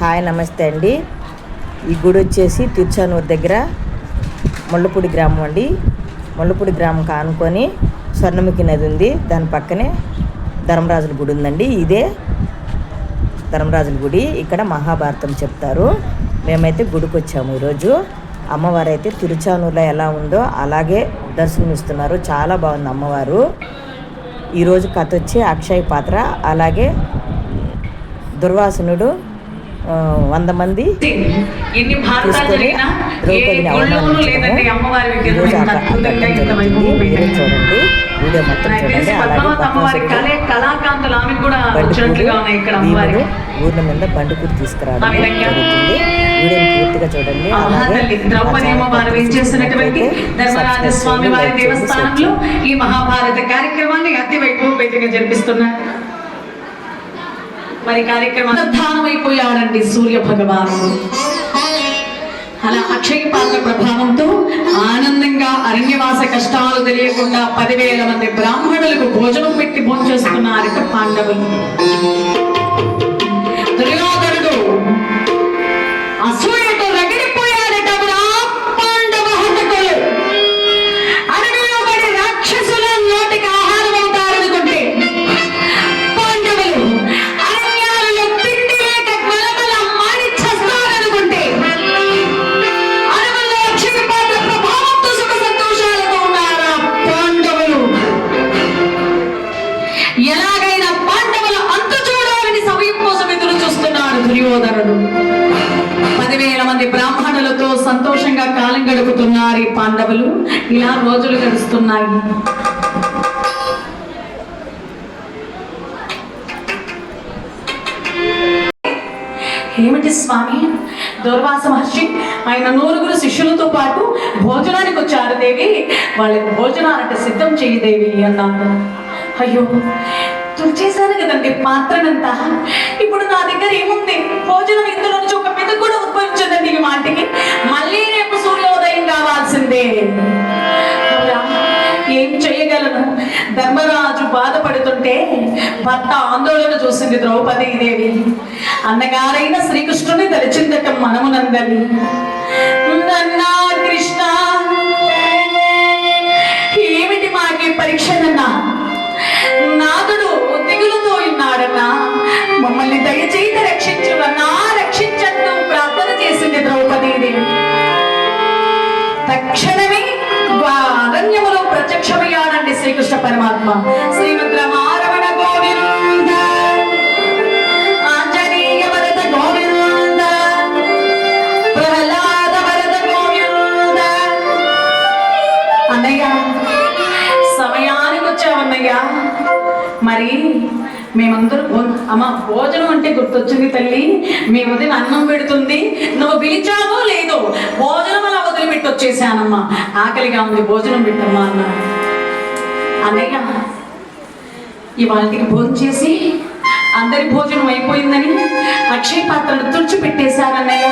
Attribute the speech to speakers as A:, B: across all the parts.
A: Hi నమస్తే అండి. ఈ గుడి వచ్చేసి తిరుచానూరు దగ్గర ముళ్ళపూడి గ్రామం అండి. ముళ్ళపూడి గ్రామం కానుకొని స్వర్ణముఖి నది ఉంది. దాని పక్కనే ధర్మరాజుల గుడి ఉందండి. ఇదే ధర్మరాజుల గుడి. ఇక్కడ మహాభారతం చెప్తారు. మేమైతే గుడికి వచ్చాము ఈరోజు. అమ్మవారు అయితే తిరుచానూరులో ఎలా ఉందో అలాగే దర్శనమిస్తున్నారు. చాలా బాగుంది అమ్మవారు. ఈరోజు కథ వచ్చి అక్షయ పాత్ర అలాగే దుర్వాసనుడు వంద మంది తీసుకొని ద్రౌపదిని అవమానించడము. ఈరోజు జరుగుతుంది. మీరే. చూడండి వీడియో మొత్తం చూడండి. అలాగే భీముడు ఊర్ల మీద బండిపూడి తీసుకురావడం జరుగుతుంది. పూర్తిగా చూడండి. అలాగే
B: స్వామి వారి దేవస్థానంలో ఈ మహాభారత కార్యక్రమాన్ని అతి వైభవపేతంగా జరిపిస్తున్నారు. మరి కార్యక్రమం అయిపోయాడండి సూర్య భగవానుడు అలా అక్షయ పాత్ర ప్రభావంతో ఆనందంగా అరణ్యవాస కష్టాలు తెలియకుండా పదివేల మంది బ్రాహ్మణులకు భోజనం పెట్టి భోంచేస్తున్నారట పాండవులు. కాలం ఈ పాండవులు. ఇలా రోజులు గడుస్తున్నాయి. ఏమిటి స్వామి? దుర్వాస మహర్షి ఆయన నూరుగురు శిష్యులతో పాటు భోజనానికి వచ్చారు దేవి. వాళ్ళకి భోజనాలంటే సిద్ధం చేయి దేవి అన్నాడు అయ్యో తుడిచేశాను కదండి పాత్రనంతా. ఇప్పుడు నా దగ్గర ఏముంది? భోజనం ఇందులో నుంచి ఒక మెతుకు కూడా ఉద్భవించదండి ఈ మాటికి. మళ్ళీ కావాల్సిందే అవునా? ఏం చేయగలను? ధర్మరాజు బాధపడుతుంటే భర్త ఆందోళన చూసింది ద్రౌపది దేవి అన్నగారైన శ్రీకృష్ణుని తలిచిందట మనమునందని పరమాత్మ. శ్రీ రమారమణ గోవింద. ఆంజనేయ వరద గోవింద. ప్రహ్లాద వరద గోవింద. అన్నయ్య సమయానికి వచ్చావన్నయ్య మరి మేమందరూ అమ్మ భోజనం అంటే గుర్తొచ్చింది తల్లి. మీ వదిన అన్నం పెడుతుంది. నువ్వు పిలిచావో లేదో భోజనం అలా వదిలిపెట్టి వచ్చేసానమ్మా ఆకలిగా ఉంది భోజనం పెట్టమ్మా అన్న. అన్నయ్య ఇవాళకి భోజనం చేసి అందరి భోజనం అయిపోయిందని అక్షయ పాత్రను తుడిచిపెట్టేశారన్నయ్య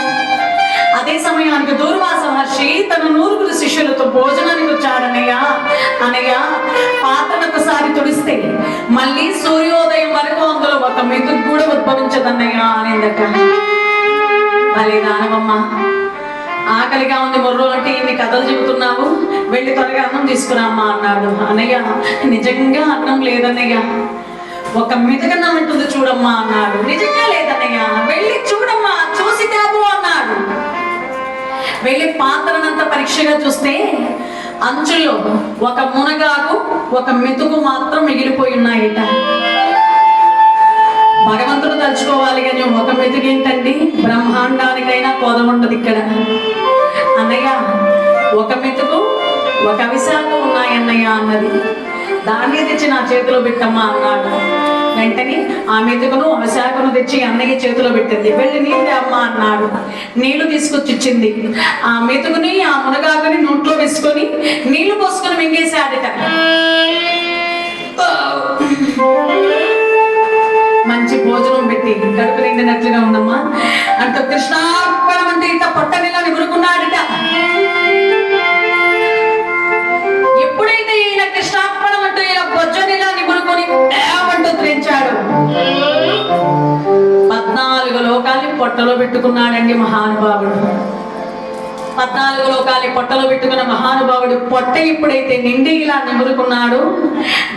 B: అదే సమయానికి దూర్వాస మహర్షి తన నూరుగురు శిష్యులతో భోజనానికి వచ్చాడన్నయ్య అన్నయ్య. పాత్రను ఒకసారి తుడిస్తే మళ్ళీ సూర్యోదయం వరకు అందులో ఒక మెతుకు కూడా ఉద్భవించదన్నయ్యా అనేదట భలే దానవమ్మ ఆకలిగా ఉంది మొర్రో అంటే ఇన్ని కథలు చెబుతున్నావు. వెళ్ళి త్వరగా అన్నం తీసుకురామ్మా అన్నాడు. అన్నయ్య నిజంగా అన్నం లేదన్నయ్య. ఒక మితకన్నం ఉంటుంది చూడమ్మా అన్నాడు. నిజంగా లేదన్నయ్య. వెళ్ళి చూడమ్మా చూసి తేపు అన్నాడు. వెళ్ళి పాత్రనంత పరీక్షగా చూస్తే అంచుల్లో ఒక మునగాకు ఒక మెతుకు మాత్రం మిగిలిపోయి ఉన్నాయట. భగవంతుడు తలుచుకోవాలి కానీ ఒక మెతుకు ఏంటండి? బ్రహ్మాండానికైనా కోద ఉండదు ఇక్కడ. అన్నయ్య ఒక మెతుకు ఒక విశాఖ ఉన్నాయన్నయ్య అన్నది. దాన్ని తెచ్చి నా చేతిలో పెట్టమ్మా అన్నాడు. వెంటనే ఆ మెతుకును అవశాఖను శాఖను తెచ్చి అన్నయ్య చేతిలో పెట్టింది. వెళ్ళి నీళ్ళు అమ్మా అన్నాడు. నీళ్ళు తీసుకొచ్చిచ్చింది. ఆ మెతుకుని ఆ మునగాకుని నోట్లో వేసుకొని నీళ్ళు పోసుకొని మింగేశాడట. భోజనం పెట్టి కడుపు నిండినట్లుగా ఉందమ్మా. అంత కృష్ణార్పణం అంటే ఇంత పొట్టనిలా నిబురుకున్నాడట ఎప్పుడైతే ఈయన కృష్ణార్పణం అంటూ ఇలా బొజ్జనిలా నిబురుకొని అంటూ త్రించాడు. పద్నాలుగు లోకాల్ని పొట్టలో పెట్టుకున్నాడండి మహానుభావుడు. పద్నాలుగు లోకాల్ని పొట్టలు పెట్టుకున్న మహానుభావుడు పొట్ట ఇప్పుడైతే నిండి ఇలా నిమురుకున్నాడు.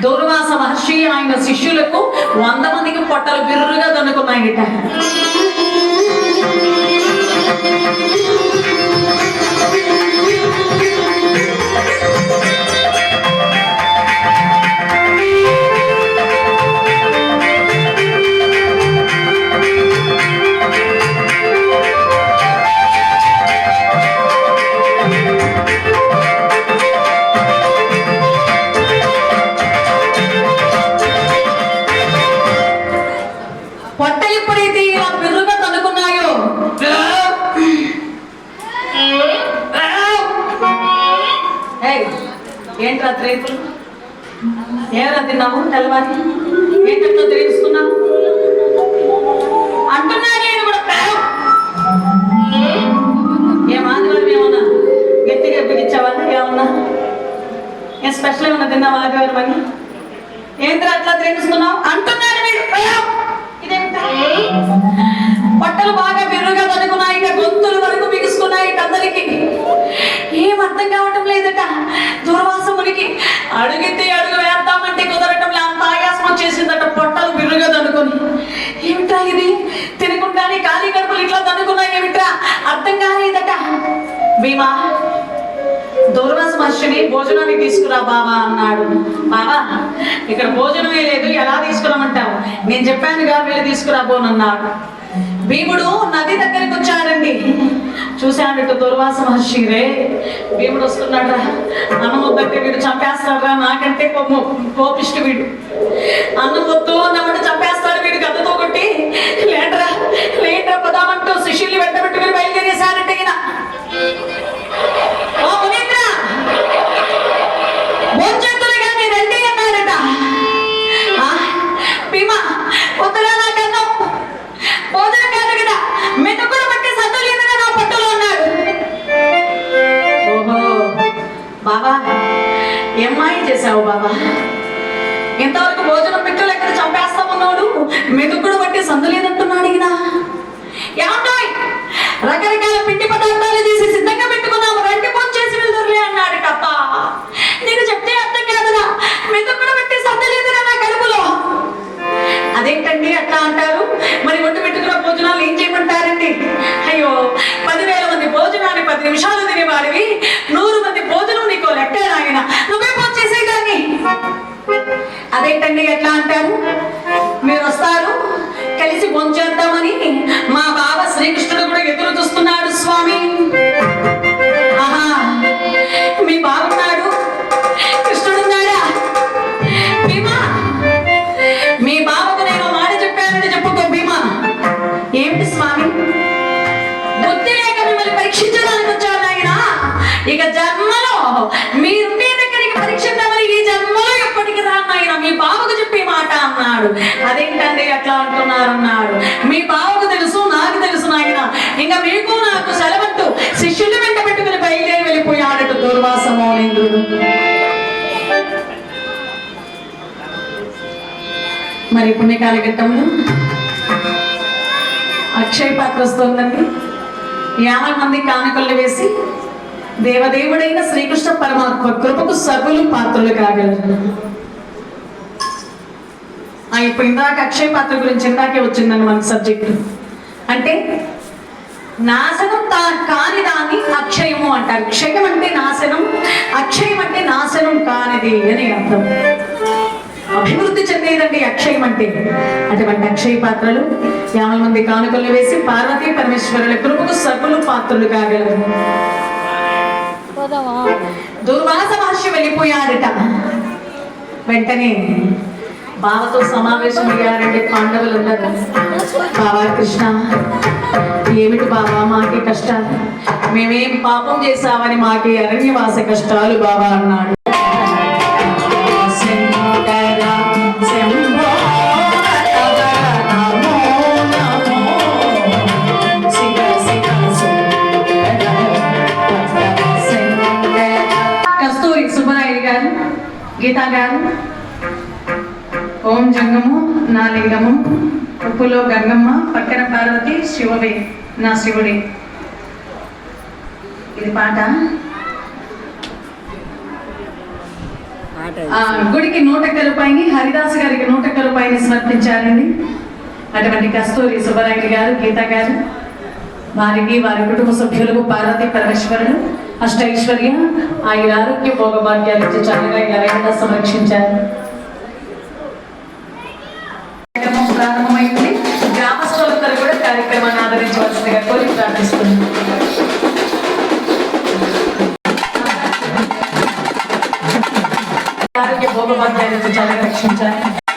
B: దూర్వాస మహర్షి ఆయన శిష్యులకు వంద మందికి పొట్టలు బిర్రుగా దొనుకున్నాయిట ఏంట్రా రేపులు ఏరా తిన్నావు? తెల్లవారి ఏంటో తెలుసుకున్నావు అంటున్నా నేను కూడా ఏం ఆదివారం ఏమన్నా? గట్టిగా పిలిచావా? ఏమన్నా? ఏం స్పెషల్ ఏమన్నా తిన్నావా? ఆదివారం అని ఏంట్రా అట్లా తెలుసుకున్నావు అంటున్నాడు మీరు ఇదేమిటా? మనిషిని భోజనాన్ని భోజనానికి తీసుకురా బావా అన్నాడు. బావా ఇక్కడ భోజనమే లేదు ఎలా తీసుకురామంటావు? నేను చెప్పానుగా వెళ్ళి తీసుకురాబోనన్నాడు. భీముడు నది దగ్గరికి వచ్చాడండి. చూశాడట దుర్వాస మహర్షి రే భీముడు వస్తున్నాడు రా అన్నం వద్దంటే వీడు చంపేస్తాడురా నాకంటే కోపిష్టి వీడు. అన్నం వద్దు అన్నమాట చంపేస్తాడు వీడు గద్దతో కొట్టి. ఏమ్మాయి చేశావు బాబా? ఇంతవరకు భోజనం పెట్టు ఎక్కడ చంపేస్తా ఉన్నాడు మెతుకుడు బట్టి సందు లేదంటున్నాడు ఈయన ఏమంటాయ్ రకరకాల పిండి పదార్థాలు తీసి సిద్ధంగా పెట్టుకున్నాము రండి ఫోన్ చేసి వెళ్తుర్లే అన్నాడు తప్ప నేను చెప్తే అర్థం కాదురా. మెతుకుడు బట్టి సందు లేదురా నా కడుపులో. అదేంటండి అట్లా అంటారు? మరి ఒట్టు పెట్టుకున్న భోజనాలు ఏం చేయమంటారండి? అయ్యో పదివేల మంది భోజనాన్ని పది నిమిషాలు తినేవాడివి నూరు మంది భోజనం నీకో లెక్క నాయన నువ్వే ఫోన్ చేసేదాన్ని అదేంటండి ఎట్లా అంటారు? మీరు వస్తారు కలిసి భోంచేద్దామని మా బావ శ్రీకృష్ణుడు కూడా ఎదురు చూస్తున్నాడు స్వామి. మాట అదేంటండి అట్లా అంటున్నారు అన్నాడు మీ బావకు తెలుసు నాకు తెలుసు నాయన. ఇంకా మీకు నాకు సెలవట్టు. శిష్యులు వెంట పెట్టుకుని బయలుదేరి వెళ్ళిపోయాడట దుర్వాస మౌనేంద్రుడు మరి పుణ్యకాల ఘట్టంలో అక్షయ పాత్ర వస్తుందండి. యాభై మంది కానుకలు వేసి దేవదేవుడైన శ్రీకృష్ణ పరమాత్మ కృపకు సభలు పాత్రలు కాగలరు. ఇప్పుడు ఇందాక అక్షయ పాత్ర గురించి ఇందాకే వచ్చిందండి మన సబ్జెక్టు అంటే నాశనం తా కాని దాన్ని అక్షయము అంటారు. క్షయం అంటే నాశనం అక్షయం అంటే నాశనం కానిది అని అర్థం. అభివృద్ధి చెందేదండి అక్షయం అంటే. అటువంటి అక్షయ పాత్రలు యాభై మంది కానుకలు వేసి పార్వతీ పరమేశ్వరుల కృపకు సర్వులు పాత్రలు కాగలరు. దుర్వాస మహర్షి వెళ్ళిపోయాడట. వెంటనే బావతో సమావేశమయ్యారండి పాండవులు ఉన్నారు బావా కృష్ణ ఏమిటి బావా మాకే కష్టాలు? మేమేం పాపం చేశామని మాకే అరణ్యవాస కష్టాలు బావా అన్నాడు. ఓం జంగము నా లింగము ఉప్పులో గంగమ్మ పక్కన పార్వతి శివుడి నా శివుడి. ఇది పాట? గుడికి నూట రూపాయిని హరిదాస్ గారికి నూట రూపాయిని సమర్పించారండి. అటువంటి కస్తూరి సుబ్బరాయుడు గారు గీత గారు వారికి వారి కుటుంబ సభ్యులకు పార్వతి పరమేశ్వరుడు అష్టైశ్వర్య ఆయన ఆరోగ్య భోగభాగ్యాలు ఇచ్చి ఎవరైనా సంరక్షించారు. ఆరోగ్య భోగభాగ్యాలు ఇచ్చి చల్లగా రక్షించారు